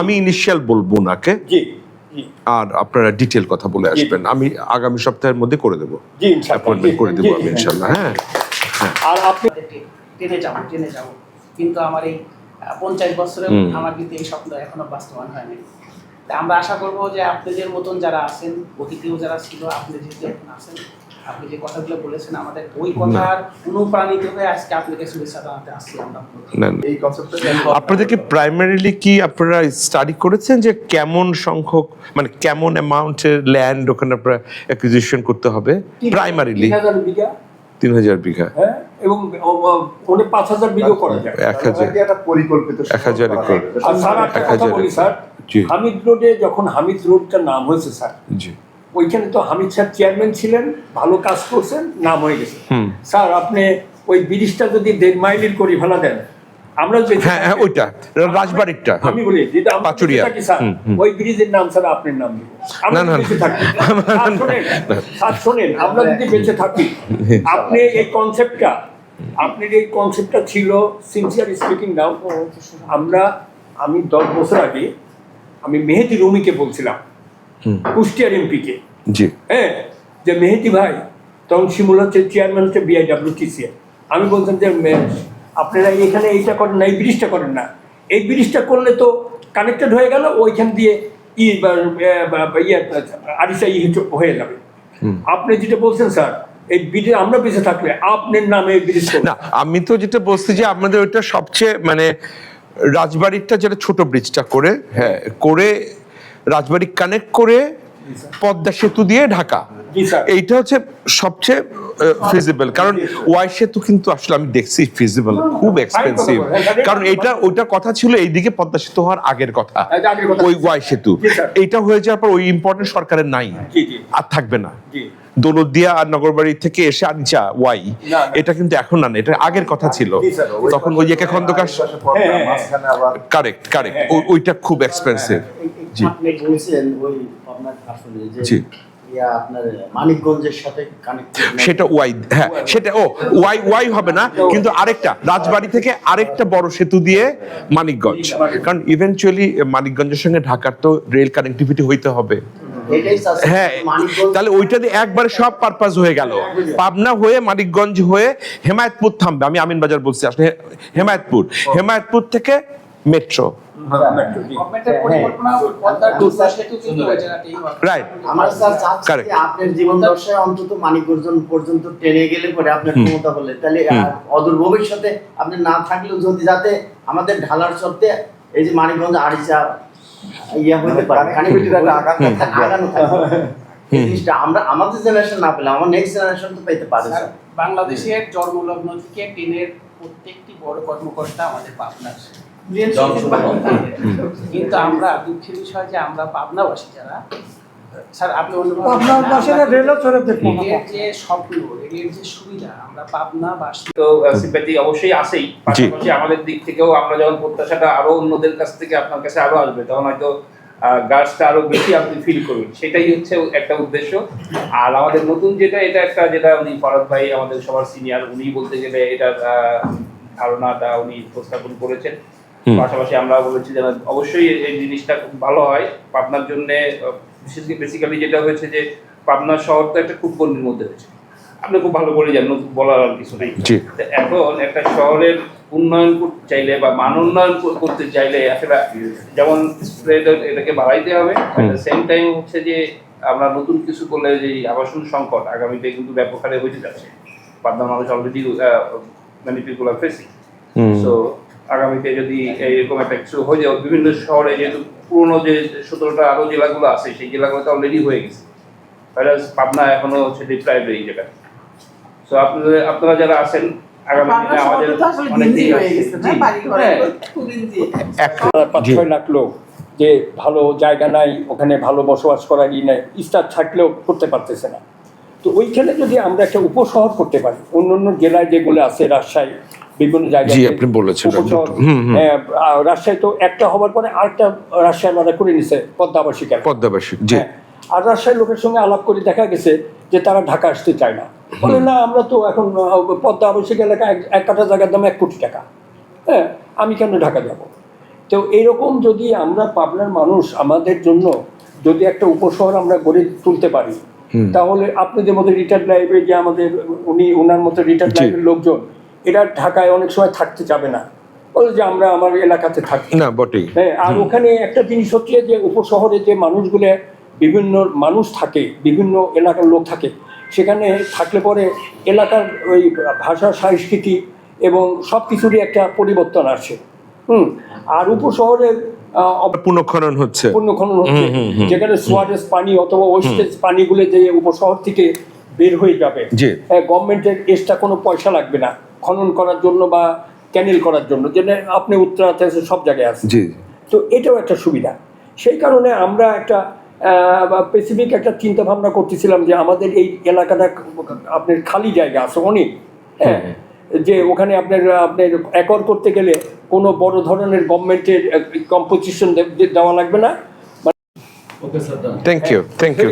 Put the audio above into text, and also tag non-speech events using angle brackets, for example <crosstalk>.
আমি ইনিশিয়াল বলব ওনাকে জি আর আপনারা ডিটেল কথা বলে আসবেন। আমি আগামী সপ্তাহের মধ্যে করে দেবো। অ্যাপয়েন্টমেন্ট করে দেবো আমি ইনশাল্লাহ হ্যাঁ আর আপনি যাব টেনে যাব। কিন্তু আমার এই পঞ্চাশ বছরে আমার কিন্তু এই স্বপ্ন এখনও বাস্তবায়ন হয়নি। আমরা আশা করব যে আপনাদের মতন যারা আছেন অতীতেও যারা ছিল আপনি যেহেতু এখন আছেন আপনি যে কথাগুলো বলেছেন আমাদের ওই কথার অনুপ্রাণিত হয়ে আজকে আপনাকে শুভেচ্ছা জানাতে আসছি আমরা। এই কনসেপ্টটা আপনাদেরকে প্রাইমারিলি কি আপনারা স্টাডি করেছেন যে কেমন সংখ্যক মানে কেমন অ্যামাউন্টের ল্যান্ড ওখানে আপনারা অ্যাকুইজিশন করতে হবে? প্রাইমারিলি তিন হাজার বিঘা। বিঘা। হ্যাঁ এবং অনেক পাঁচ হাজার বিঘাও করা যায়। এক হাজার। একটা পরিকল্পিত এক হাজার একর। আর স্যার একটা কথা বলি স্যার। হামিদ রোডে যখন হামিদ রোডটার নাম হয়েছে স্যার জি। ওইখানে তো হামিদ স্যার চেয়ারম্যান ছিলেন ভালো কাজ করছেন নাম হয়ে গেছে। স্যার আপনি ওই ব্রিজটা যদি দেড় মাইলের করে ফেলা দেন আমরা যে হ্যাঁ হ্যাঁ ওইটা রাজবাড়িরটা। হ্যাঁ। আমি বলি যেটা পাচুরিয়া। ওই ব্রিজের নাম স্যার আপনার নাম দিব। না, না, <laughs> স্যার শোনেন, আমরা যদি বেঁচে থাকি আপনি এই কনসেপ্টটা আপনার এই কনসেপ্টটা ছিল সিনসিয়ার স্পিকিং নাও আমরা আমি দশ বছর আগে আমি মেহেদি রুমিকে বলছিলাম। কুষ্টিয়ার এমপিকে জি। হ্যাঁ যে মেহেদি ভাই তখন শিমুল হচ্ছে চেয়ারম্যান হচ্ছে বিআইডাব্লিউটিসি আমি বলতাম যে মে- আপনারা এখানে এইটা করেন না এই ব্রিজটা করেন না। এই ব্রিজটা করলে তো কানেক্টেড হয়ে গেল ওইখান দিয়ে ই ইয়ে আরিসা ই হয়ে যাবে। আপনি যেটা বলছেন স্যার এই ব্রিজে আমরা বেঁচে থাকলে আপনার নামে এই ব্রিজ না আমি তো যেটা বলছি যে আপনাদের ওইটা সবচেয়ে মানে রাজবাড়িরটা যেটা ছোট ব্রিজটা করে হ্যাঁ করে রাজবাড়ি কানেক্ট করে পদ্মা সেতু দিয়ে ঢাকা। এইটা হচ্ছে সবচেয়ে ফিজিবল কারণ ওয়াই সেতু কিন্তু আসলে আমি দেখছি ফিজিবল খুব এক্সপেন্সিভ কারণ এটা ওইটা কথা ছিল এইদিকে পদ্মা সেতু হওয়ার আগের কথা কথা। ওই ওয়াই সেতু। এটা হয়ে যাওয়ার পর ওই ইম্পর্টেন্ট সরকারের নাই। আর থাকবে না। জি। দৌলতদিয়া আর নগরবাড়ি থেকে এসে আনিচা ওয়াই। এটা কিন্তু এখন না এটা আগের কথা ছিল। তখন ওই একে খন্দকার হ্যাঁ, হ্যাঁ, কারেক্ট কারেক্ট ওইটা খুব এক্সপেন্সিভ। আপনি বলছেন ওই আপনার আসলে যে সেটা ওয়াই হ্যাঁ সেটা ও ওয়াই ওয়াই হবে না কিন্তু আরেকটা রাজবাড়ি থেকে আরেকটা বড় সেতু দিয়ে মানিকগঞ্জ। কারণ ইভেনচুয়ালি মানিকগঞ্জের সঙ্গে ঢাকার তো রেল কানেক্টিভিটি হইতে হবে। হ্যাঁ তাহলে ওইটা দিয়ে একবারে সব পারপাস হয়ে গেল। পাবনা হয়ে মানিকগঞ্জ হয়ে হেমায়তপুর থামবে। আমি আমিন বাজার বলছি আসলে হেমায়তপুর। হেমায়তপুর থেকে মেট্রো মেট্রো, জি। গভর্নমেন্টের পরিকল্পনা পদ্মার দুর্গা সেতু কিন্তু ওই জায়গাতেই হবে। রাইট আমরা স্যার চাচ্ছি Correct. যে আপনার জীবন দশায় অন্তত মানিকগঞ্জ পর্যন্ত টেনে গেলে পরে আপনার ক্ষমতা হলে তাহলে অদূর ভবিষ্যতে আপনি না থাকলেও যদি যাতে আমাদের ঢালার সত্ত্বে এই যে মানিকগঞ্জ আড়িচা ইয়া হইতে পারে। আগানো থাকবে জিনিসটা আমরা আমাদের জেনারেশন না পেলে আমার নেক্সট জেনারেশন তো পেতে পারে বাংলাদেশের জন্মলগ্ন থেকে ট্রেনের প্রত্যেকটি বড় কর্মকর্তা আমাদের পাবনার কিন্তু আমরা দুঃখের বিষয় যে আমরা পাবনাবাসী যারা স্যার আপনি যে স্বপ্ন রেলের যে সুবিধা আমরা পাবনাবাসী। তো সিম্প্যাথি অবশ্যই আসেই পাশাপাশি আমাদের দিক থেকেও আমরা যখন প্রত্যাশাটা আরও অন্যদের কাছ থেকে আপনার কাছে আরও আসবে তখন হয়তো গাছটা আরও বেশি আপনি ফিল করবেন। সেটাই হচ্ছে একটা উদ্দেশ্য। আর আমাদের নতুন যেটা এটা একটা যেটা উনি ফরাদ ভাই আমাদের সবার সিনিয়র উনি বলতে গেলে এটার আহ, ধারণাটা উনি উপস্থাপন করেছেন। পাশাপাশি আমরা বলেছি যে অবশ্যই এই জিনিসটা খুব ভালো হয়। পাবনার জন্য বিশেষ বেসিক্যালি যেটা হয়েছে যে পাবনা শহর তো একটা খুব গণ্ডির মধ্যে হয়েছে আপনি খুব ভালো করে জানেন বলার আর কিছু নেই। এখন একটা শহরের উন্নয়ন করতে চাইলে বা মান উন্নয়ন করতে চাইলে আসলে যেমন এটাকে বাড়াইতে হবে সেম টাইম হচ্ছে যে আমরা নতুন কিছু করলে যে আবাসন সংকট আগামীতে কিন্তু ব্যাপক হারে হয়ে যাচ্ছে। পাবনার মানুষ already many people are facing so আগামীতে যদি এইরকম একটা কিছু হয়ে যায় বিভিন্ন শহরে যেহেতু পুরোনো যে সতেরোটা আরও জেলাগুলো আছে সেই জেলাগুলোতে অলরেডি হয়ে গেছে Whereas পাবনা এখনও হচ্ছে ডিপ্রাইভড এই জায়গায় সো আপনাদের আপনারা যারা আছেন আগামী দিনে আমাদের অনেকেই আছে। জি, হ্যাঁ। এক পাঁচ। ছয় লাখ লোক যে ভালো জায়গা নাই ওখানে ভালো বসবাস করার ই নাই স্টার থাকলেও করতে পারতেছে না তো ওইখানে যদি আমরা একটা উপশহর করতে পারি অন্য অন্য জেলায় যেগুলো আছে রাজশাহী বিভিন্ন জায়গায় জি, আপনি বলেছেন। হ্যাঁ, রাজশাহী তো একটা হবার পরে আরেকটা রাজশাহী মানে করে নিছে পদ্মাবাসী কেন পদ্মাবাসী জি। হ্যাঁ, আর রাজশাহীর লোকের সঙ্গে আলাপ করে দেখা গেছে যে তারা ঢাকা আসতে চায় না। বলে না আমরা তো এখন পদ্মা আবাসিক এলাকা এক- কাঠা জায়গার দাম এক কোটি টাকা। হ্যাঁ আমি কেন ঢাকা যাব? তো এইরকম যদি আমরা পাবনার মানুষ আমাদের জন্য যদি একটা উপশহর আমরা গড়ে তুলতে পারি তাহলে আপনাদের মধ্যে রিটায়ার্ড লাইফে যে আমাদের উনি ওনার মতো রিটায়ার্ড লাইফের লোকজন এরা ঢাকায় অনেক সময় থাকতে যাবে না। বলে যে আমরা আমার এলাকাতে থাকি। না বটেই। হ্যাঁ আর ওখানে একটা জিনিস হচ্ছে যে উপশহরে যে মানুষগুলো বিভিন্ন মানুষ থাকে বিভিন্ন এলাকার লোক থাকে সেখানে থাকলে পরে এলাকার ওই ভাষা সংস্কৃতি এবং সব কিছুরই একটা পরিবর্তন আসে। হুম আর উপশহরে পুনঃখনন হচ্ছে। পূর্ণ খনন হচ্ছে। যেখানে সোয়ারেজ পানি অথবা ওয়েস্টেজ পানিগুলো যে উপশহর থেকে বের হয়ে যাবে। গভর্নমেন্টের এক্সট্রা কোনো পয়সা লাগবে না। খনন করার জন্য বা ক্যানেল করার জন্য যেটা আপনি উত্তরাতে আছে সব জায়গায় আছে তো এটাও একটা সুবিধা। সেই কারণে আমরা একটা স্পেসিফিক একটা চিন্তা ভাবনা করতেছিলাম যে আমাদের এই এলাকাটা আপনার খালি জায়গা আছে অনেক। হ্যাঁ যে ওখানে আপনার আপনার একর করতে গেলে কোনো বড় ধরনের গভর্নমেন্টের কম্পোজিশন দেওয়া লাগবে না। Thank you thank you